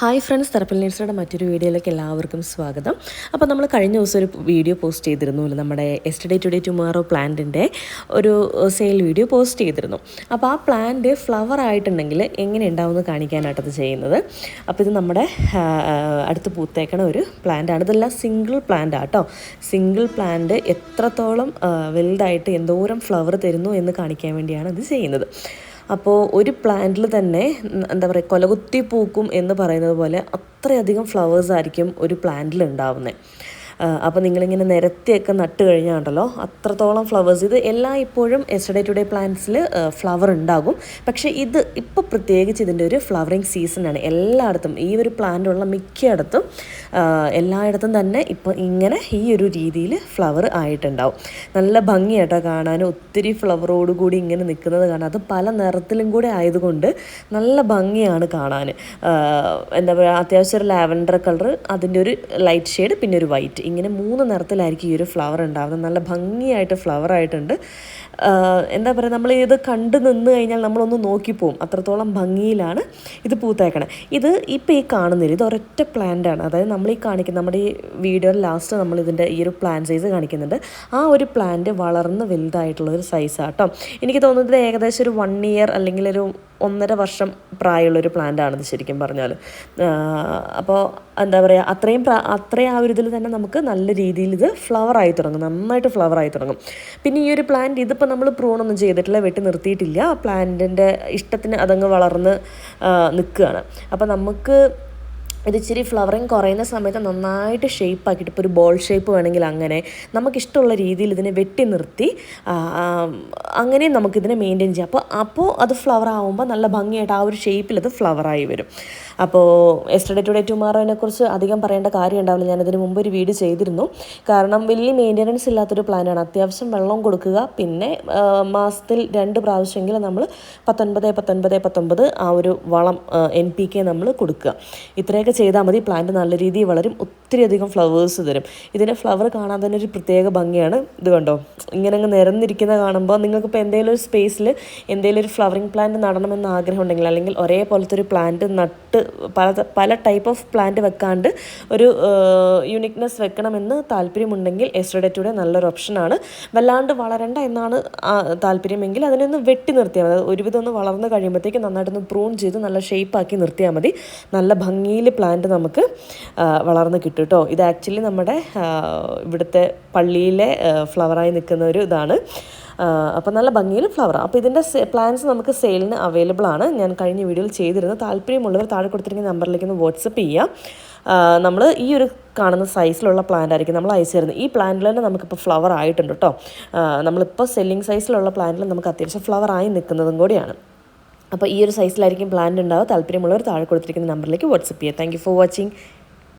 Hi friends തെറപ്പിൽ നേഴ്സറുടെ മറ്റൊരു വീഡിയോയിലേക്ക് എല്ലാവർക്കും സ്വാഗതം. അപ്പോൾ നമ്മൾ കഴിഞ്ഞ ദിവസം ഒരു വീഡിയോ പോസ്റ്റ് ചെയ്തിരുന്നു. നമ്മുടെ എസ്റ്റഡേ ടുഡേ ടുമോറോ പ്ലാന്റിന്റെ ഒരു സെയിൽ വീഡിയോ പോസ്റ്റ് ചെയ്തിരുന്നു. അപ്പോൾ ആ പ്ലാന്റ് ഫ്ലവർ ആയിട്ടുണ്ടെങ്കിൽ എങ്ങനെ ഉണ്ടാവുമെന്ന് കാണിക്കാനായിട്ടത് ചെയ്യുന്നത്. അപ്പോൾ ഇത് നമ്മുടെ അടുത്ത് പൂത്തേക്കണ ഒരു പ്ലാന്റാണ് ഇതെല്ലാം സിംഗിൾ പ്ലാന്റ് ആട്ടോ സിംഗിൾ പ്ലാന്റ് എത്രത്തോളം വലുതായിട്ട് എന്തോരം ഫ്ലവർ തരുന്നു എന്ന് കാണിക്കാൻ വേണ്ടിയാണ് ഇത് ചെയ്യുന്നത്. അപ്പോൾ ഒരു പ്ലാന്റിൽ തന്നെ എന്താ പറയുക കൊലകുത്തി പൂക്കും എന്ന് പറയുന്നത് പോലെ അത്രയധികം ഫ്ലവേഴ്സ് ആയിരിക്കും ഒരു പ്ലാന്റിൽ ഉണ്ടാവുന്നത് അപ്പോൾ നിങ്ങളിങ്ങനെ നിരത്തിയൊക്കെ നട്ട് കഴിഞ്ഞാണ്ടല്ലോ അത്രത്തോളം ഫ്ലവേഴ്സ് ഇത് എല്ലാ ഇപ്പോഴും എസ്റ്റഡേ ടുഡേ പ്ലാന്റ്സിൽ ഫ്ലവർ ഉണ്ടാകും. പക്ഷേ ഇത് ഇപ്പോൾ പ്രത്യേകിച്ച് ഇതിന്റെ ഒരു ഫ്ലവറിങ് സീസണാണ് എല്ലായിടത്തും ഈ ഒരു പ്ലാന്റുള്ള മിക്കയിടത്തും എല്ലായിടത്തും തന്നെ ഇപ്പോൾ ഇങ്ങനെ ഈ ഒരു രീതിയിൽ ഫ്ലവർ ആയിട്ടുണ്ടാവും. നല്ല ഭംഗിയായിട്ടോ കാണാൻ. ഒത്തിരി ഫ്ലവറോട് കൂടി ഇങ്ങനെ നിൽക്കുന്നത് കാണാൻ. അത് പല നിറത്തിലും കൂടെ ആയതുകൊണ്ട് നല്ല ഭംഗിയാണ് കാണാൻ. എന്താ പറയുക അത്യാവശ്യം ഒരു ലാവൻഡർ കളർ അതിന്റെ ഒരു ലൈറ്റ് ഷെയ്ഡ് പിന്നെ ഒരു വൈറ്റ് ഇങ്ങനെ മൂന്ന് നിറത്തിലായിരിക്കും ഈ ഒരു ഫ്ലവർ ഉണ്ടാവുന്നത്. നല്ല ഭംഗിയായിട്ട് ഫ്ലവർ ആയിട്ടുണ്ട്. എന്താ പറയുക നമ്മൾ ഇത് കണ്ടു നിന്ന് കഴിഞ്ഞാൽ നമ്മളൊന്ന് നോക്കിപ്പോവും. അത്രത്തോളം ഭംഗിയിലാണ് ഇത് പൂത്തേക്കണേ. ഇത് ഇപ്പോൾ ഈ കാണുന്നില്ല. ഇത് ഒരൊറ്റ പ്ലാന്റ് ആണ്. അതായത് നമ്മൾ ഈ കാണിക്കുന്ന നമ്മുടെ ഈ വീഡിയോയിൽ ലാസ്റ്റ് നമ്മൾ ഇതിന്റെ ഈ ഒരു പ്ലാൻ സൈസ് കാണിക്കുന്നുണ്ട്. ആ ഒരു പ്ലാന്റ് വളർന്ന് വലുതായിട്ടുള്ള ഒരു സൈസാണ് കേട്ടോ എനിക്ക് തോന്നുന്നത് ഏകദേശം ഒരു വൺ ഇയർ അല്ലെങ്കിൽ ഒരു ഒന്നര വർഷം പ്രായമുള്ളൊരു പ്ലാന്റ് ആണിത് ശരിക്കും പറഞ്ഞാൽ അപ്പോൾ എന്താ പറയുക അത്രയും അത്രയും ആ ഒരു ഇതിൽ തന്നെ നമുക്ക് നല്ല രീതിയിൽ ഇത് ഫ്ലവർ ആയി തുടങ്ങും നന്നായിട്ട് ഫ്ലവർ ആയി തുടങ്ങും. പിന്നെ ഈ ഒരു പ്ലാന്റ് ഇതിപ്പോൾ നമ്മൾ പ്രൂണൊന്നും ചെയ്തിട്ടില്ല വെട്ടി നിർത്തിയിട്ടില്ല. പ്ലാന്റിന്റെ ഇഷ്ടത്തിന് അതങ്ങ് വളർന്ന് നിൽക്കുകയാണ്. അപ്പോൾ നമുക്ക് ഇത് ഇച്ചിരി ഫ്ലവറിങ് കുറയുന്ന സമയത്ത് നന്നായിട്ട് ഷേപ്പ് ആക്കിയിട്ട് ഇപ്പോൾ ഒരു ബോൾ ഷേപ്പ് വേണമെങ്കിൽ അങ്ങനെ നമുക്കിഷ്ടമുള്ള രീതിയിൽ ഇതിനെ വെട്ടി നിർത്തി അങ്ങനെയും നമുക്കിതിനെ മെയിന്റെയിൻ ചെയ്യാം. അപ്പോൾ അപ്പോൾ അത് ഫ്ലവർ ആകുമ്പോൾ നല്ല ഭംഗിയായിട്ട് ആ ഒരു ഷേപ്പിൽ അത് ഫ്ലവറായി വരും. അപ്പോൾ എസ്റ്റർഡേ ടുഡേ ടുമാറോനെ കുറിച്ച് അധികം പറയേണ്ട കാര്യം ഉണ്ടാവില്ല. ഞാനതിന് മുമ്പ് ഒരു വീഡിയോ ചെയ്തിരുന്നു. കാരണം വലിയ മെയിന്റനൻസ് ഇല്ലാത്തൊരു പ്ലാനാണ് അത്യാവശ്യം വെള്ളം കൊടുക്കുക. പിന്നെ മാസത്തിൽ രണ്ട് പ്രാവശ്യമെങ്കിലും നമ്മൾ പത്തൊൻപത് പത്തൊൻപത് പത്തൊൻപത് ആ ഒരു വളം എൻ പി കെ നമ്മൾ കൊടുക്കുക. ഇത്രയൊക്കെ ചെയ്താൽ മതി. പ്ലാന്റ് നല്ല രീതിയിൽ വളരും. ഒത്തിരി അധികം ഫ്ലവേഴ്സ് തരും. ഇതിന്റെ ഫ്ലവർ കാണാൻ തന്നെ ഒരു പ്രത്യേക ഭംഗിയാണ്. ഇത് കണ്ടോ? ഇങ്ങനെ അങ്ങ് നിരന്നിരിക്കുന്ന കാണുമ്പോൾ നിങ്ങൾക്കിപ്പോൾ എന്തെങ്കിലും ഒരു സ്പേസിൽ എന്തെങ്കിലും ഒരു ഫ്ലവറിങ് പ്ലാന്റ് നടണമെന്ന് ആഗ്രഹം ഉണ്ടെങ്കിൽ അല്ലെങ്കിൽ ഒരേപോലത്തെ ഒരു പ്ലാന്റ് നട്ട് പല പല ടൈപ്പ് ഓഫ് പ്ലാന്റ് വെക്കാണ്ട് ഒരു യുണിക്നെസ് വെക്കണമെന്ന് താല്പര്യമുണ്ടെങ്കിൽ എസ്ട്രഡേറ്റൂടെ നല്ലൊരു ഓപ്ഷനാണ് വല്ലാണ്ട് വളരണ്ട എന്നാണ് താല്പര്യമെങ്കിൽ അതിനൊന്ന് വെട്ടി നിർത്തിയാൽ മതി. ഒരുവിധം ഒന്ന് വളർന്നു കഴിയുമ്പോഴത്തേക്ക് നന്നായിട്ടൊന്ന് പ്രൂൺ ചെയ്ത് നല്ല ഷേപ്പാക്കി നിർത്തിയാൽ മതി. നല്ല ഭംഗിയിൽ പ്ലാന്റ് നമുക്ക് വളർന്ന് കിട്ടും. കേട്ടോ ഇത് ആക്ച്വലി നമ്മുടെ ഇവിടുത്തെ പള്ളിയിലെ ഫ്ലവറായി നിൽക്കുന്ന ഒരു ഇതാണ്. അപ്പോൾ നല്ല ഭംഗിയിൽ ഫ്ലവർ. അപ്പോൾ ഇതിന്റെ പ്ലാൻസ് നമുക്ക് സെയിലിന് അവൈലബിൾ ആണ്. ഞാൻ കഴിഞ്ഞ വീഡിയോയിൽ ചെയ്തിരുന്നു. താല്പര്യമുള്ളവർ താഴെ കൊടുത്തിരിക്കുന്ന നമ്പറിലേക്ക് ഒന്ന് വാട്സപ്പ് ചെയ്യാം. നമ്മൾ ഈ ഒരു കാണുന്ന സൈസിലുള്ള പ്ലാന്റ് ആയിരിക്കും നമ്മൾ അയച്ചു തരുന്നത് ഈ പ്ലാന്റിൽ തന്നെ നമുക്കിപ്പോൾ ഫ്ലവർ ആയിട്ടുണ്ട് കേട്ടോ നമ്മളിപ്പോൾ സെല്ലിംഗ് സൈസിലുള്ള പ്ലാന്റിൽ നമുക്ക് അത്യാവശ്യം ഫ്ലവർ ആയി നിൽക്കുന്നതും കൂടിയാണ്. അപ്പോൾ ഈ ഒരു സൈസിലായിരിക്കും പ്ലാന്റ് ഉണ്ടാവുക. താല്പര്യമുള്ളവർ താഴെ കൊടുത്തിരിക്കുന്ന നമ്പറിലേക്ക് വാട്സപ്പ് ചെയ്യുക താങ്ക് ഫോർ വാച്ചിങ്.